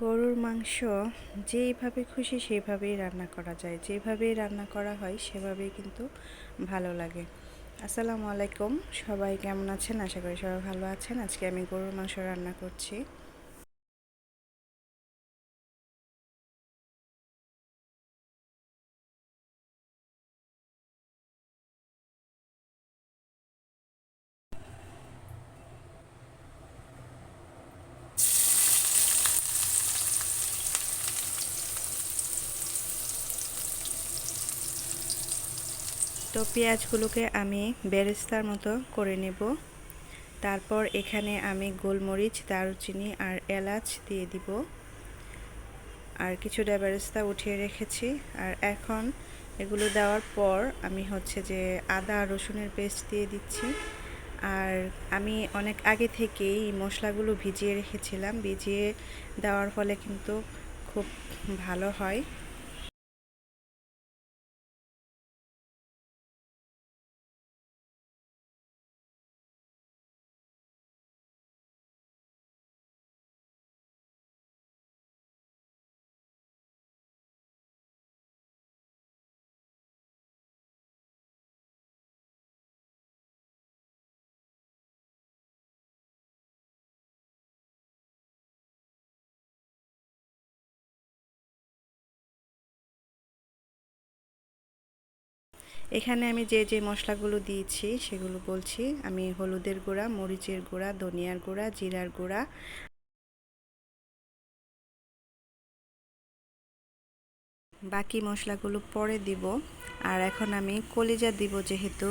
গরুর মাংস যেইভাবে খুশি সেইভাবেই রান্না করা যায়। যেভাবেই রান্না করা হয় সেভাবেই কিন্তু ভালো লাগে। আসসালামু আলাইকুম। সবাই কেমন আছেন? আশা করি সবাই ভালো আছেন। আজকে আমি গরুর মাংস রান্না করছি। তো পেঁয়াজগুলোকে আমি বেরেস্তার মতো করে নেব। তারপর এখানে আমি গোলমরিচ, দারুচিনি আর এলাচ দিয়ে দিব। আর কিছুটা বেরেস্তা উঠিয়ে রেখেছি। আর এখন এগুলো দেওয়ার পর আমি হচ্ছে যে আদা রসুনের পেস্ট দিয়ে দিচ্ছি। আর আমি অনেক আগে থেকেই মশলাগুলো ভিজিয়ে রেখেছিলাম। ভিজিয়ে দেওয়ার ফলে কিন্তু খুব ভালো হয়। এখানে আমি যে যে মশলাগুলো দিয়েছি, সেগুলো বলছি। আমি হলুদের গুঁড়া, মরিচের গুঁড়া, ধনিয়ার গুঁড়া, জিরার গুঁড়া। বাকি মশলাগুলো পরে দিব। আর এখন আমি কলিজা দিব যেহেতু।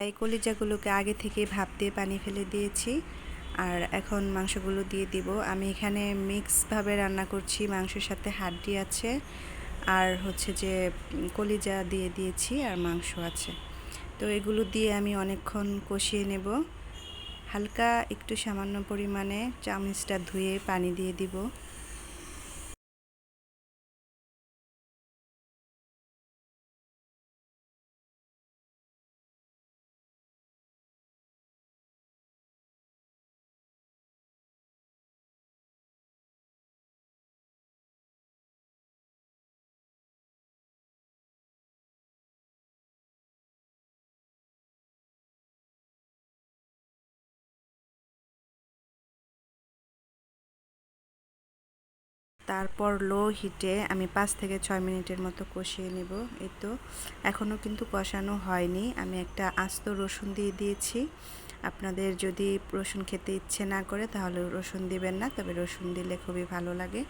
এই কলিজাগুলোকে আগে থেকে ভাপ দিয়ে পানি ফেলে দিয়েছি। আর এখন মাংসগুলো দিয়ে দিব। আমি এখানে মিক্সভাবে রান্না করছি। মাংসের সাথে হাড্ডি আছে। আর হচ্ছে যে কলিজা দিয়ে দিয়েছি আর মাংস আছে। তো এগুলো দিয়ে আমি অনেকক্ষণ কষিয়ে নেব। হালকা একটু সামান্য পরিমাণে চামচটা ধুয়ে পানি দিয়ে দিব। তারপর লো হিটে আমি পাঁচ থেকে ছয় মিনিটের মতো কষিয়ে নেব। এই তো এখনও কিন্তু কষানো হয়নি। আমি একটা আস্ত রসুন দিয়ে দিয়েছি। আপনাদের যদি রসুন খেতে ইচ্ছে না করে তাহলে রসুন দিবেন না, তবে রসুন দিলে খুবই ভালো লাগে।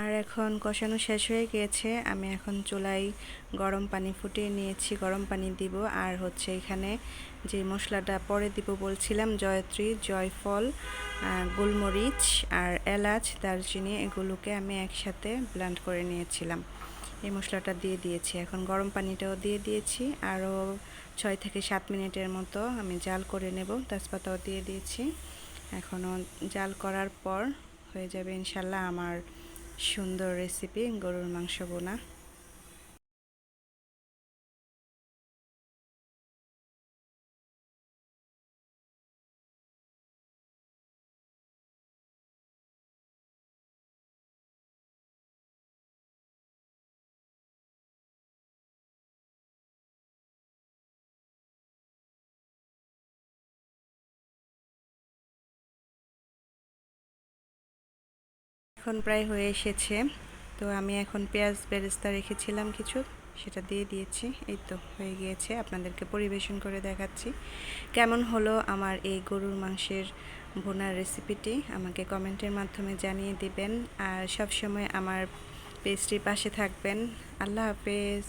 আর এখন কষানো শেষ হয়ে গিয়েছে। আমি এখন চুলাই গরম পানি ফুটিয়ে নিয়েছি, গরম পানি দিব। আর হচ্ছে এখানে যে মশলাটা পরে দিব বলছিলাম, জয়ত্রী, জয়ফল গোলমরিচ আর এলাচ, দারচিনি, এগুলোকে আমি একসাথে ব্লান্ড করে নিয়েছিলাম। এই মশলাটা দিয়ে দিয়েছি। এখন গরম পানিটাও দিয়ে দিয়েছি। আরও ছয় থেকে সাত মিনিটের মতো আমি জাল করে নেব। তেজপাতাও দিয়ে দিয়েছি। এখনও জাল করার পর হয়ে যাবে ইনশাল্লাহ আমার সুন্দর রেসিপি গরুর মাংস বোনা। এখন প্রায় হয়ে এসেছে। তো আমি এখন পেঁয়াজ বেরেস্তা রেখেছিলাম কিছু, সেটা দিয়ে দিয়েছি। এই তো হয়ে গিয়েছে, আপনাদেরকে পরিবেশন করে দেখাচ্ছি। কেমন হলো আমার এই গরুর মাংসের ভোনার রেসিপিটি আমাকে কমেন্টের মাধ্যমে জানিয়ে দিবেন। আর সবসময় আমার পেস্ট্রির পাশে থাকবেন। আল্লাহ হাফেজ।